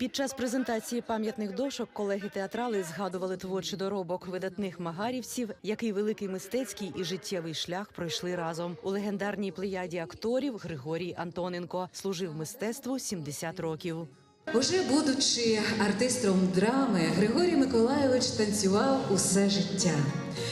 Під час презентації пам'ятних дошок колеги театрали згадували творчий доробок видатних магарівців, який великий мистецький і життєвий шлях пройшли разом. У легендарній плеяді акторів Григорій Антоненко служив мистецтву 70 років. Уже будучи артистом драми, Григорій Миколайович танцював усе життя.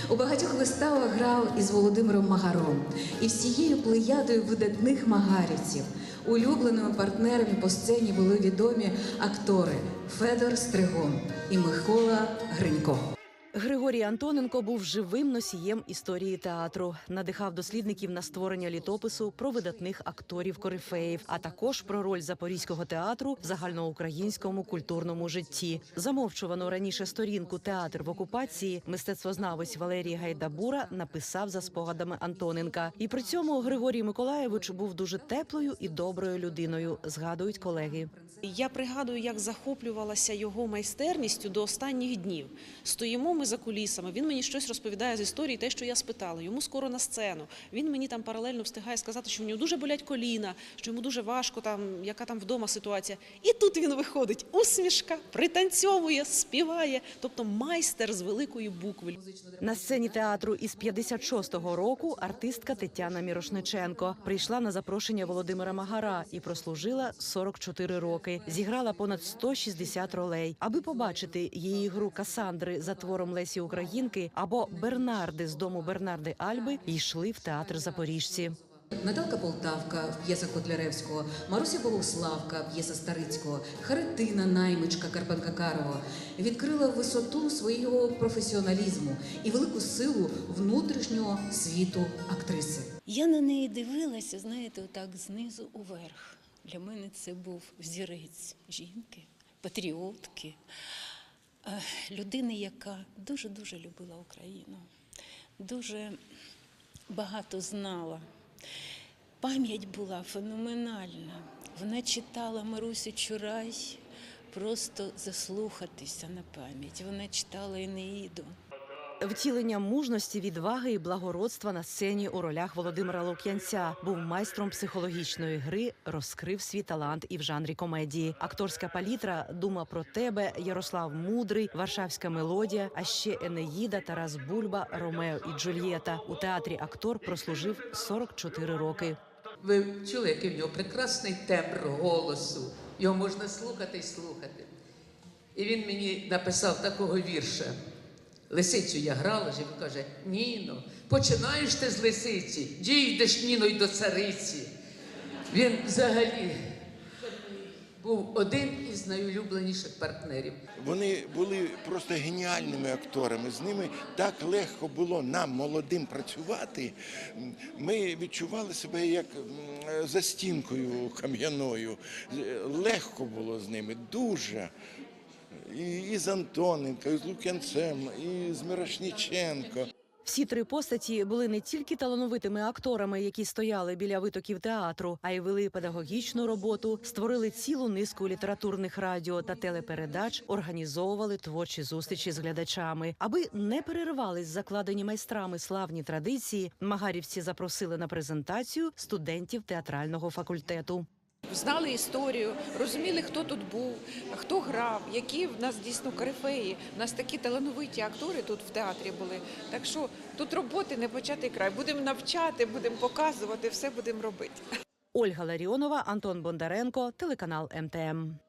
У багатьох виставах грав із Володимиром Магаром і всією плеядою видатних магарівців. Улюбленими партнерами по сцені були відомі актори Федор Стригон і Микола Гринько. Григорій Антоненко був живим носієм історії театру, надихав дослідників на створення літопису про видатних акторів корифеїв, а також про роль запорізького театру в загальноукраїнському культурному житті. Замовчувану раніше сторінку театр в окупації мистецтвознавець Валерій Гайдабура написав за спогадами Антоненка. І при цьому Григорій Миколаєвич був дуже теплою і доброю людиною. Згадують колеги. Я пригадую, як захоплювалася його майстерністю до останніх днів. Стоїмо ми за кулісами. Він мені щось розповідає з історії, те, що я спитала. Йому скоро на сцену. Він мені там паралельно встигає сказати, що в нього дуже болять коліна, що йому дуже важко, там яка там вдома ситуація. І тут він виходить усмішка, пританцьовує, співає. Тобто майстер з великої букви. На сцені театру із 56-го року артистка Тетяна Мірошниченко прийшла на запрошення Володимира Магара і прослужила 44 роки. Зіграла понад 160 ролей. Аби побачити її гру Касандри за твором Лесі Українки або Бернарди з дому Бернарди Альби, йшли в театр Запоріжці. Наталка Полтавка в п'єсах Котляревського, Маруся Богославка п'єса Старицького, Харитина Наймичка Карпенка Карова відкрила висоту свого професіоналізму і велику силу внутрішнього світу актриси. Я на неї дивилася, знаєте, отак знизу уверх. Для мене це був взірець жінки, патріотки, людини, яка дуже-дуже любила Україну, дуже багато знала. Пам'ять була феноменальна. Вона читала Марусю Чурай просто заслухатися на пам'ять. Вона читала Енеїду. Втілення мужності, відваги і благородства на сцені у ролях Володимира Лук'янця був майстром психологічної гри, розкрив свій талант і в жанрі комедії. Акторська палітра Дума про тебе, Ярослав Мудрий, Варшавська мелодія, а ще Енеїда, Тарас Бульба, Ромео і Джульєта. У театрі актор прослужив 44 роки. Ви чули, який в нього прекрасний тембр голосу. Його можна слухати і слухати. І він мені написав такого вірша. Лисицю я грала, ж, і він каже: Ніно, починаєш ти з лисиці, дійдеш Ніно й до цариці. Він взагалі був один із найулюбленіших партнерів. Вони були просто геніальними акторами. З ними так легко було нам, молодим, працювати. Ми відчували себе як за стінкою кам'яною. Легко було з ними, дуже. І, і з Антоненко, і з Лук'янцем, і з Мирошніченко. Всі три постаті були не тільки талановитими акторами, які стояли біля витоків театру, а й вели педагогічну роботу, створили цілу низку літературних радіо та телепередач, організовували творчі зустрічі з глядачами. Аби не переривались закладені майстрами славні традиції, магарівці запросили на презентацію студентів театрального факультету. Знали історію, розуміли, хто тут був, хто грав, які в нас дійсно корифеї. У нас такі талановиті актори тут в театрі були. Так що тут роботи не початий край. Будемо навчати, будемо показувати, все будемо робити. Ольга Ларіонова, Антон Бондаренко, телеканал МТМ.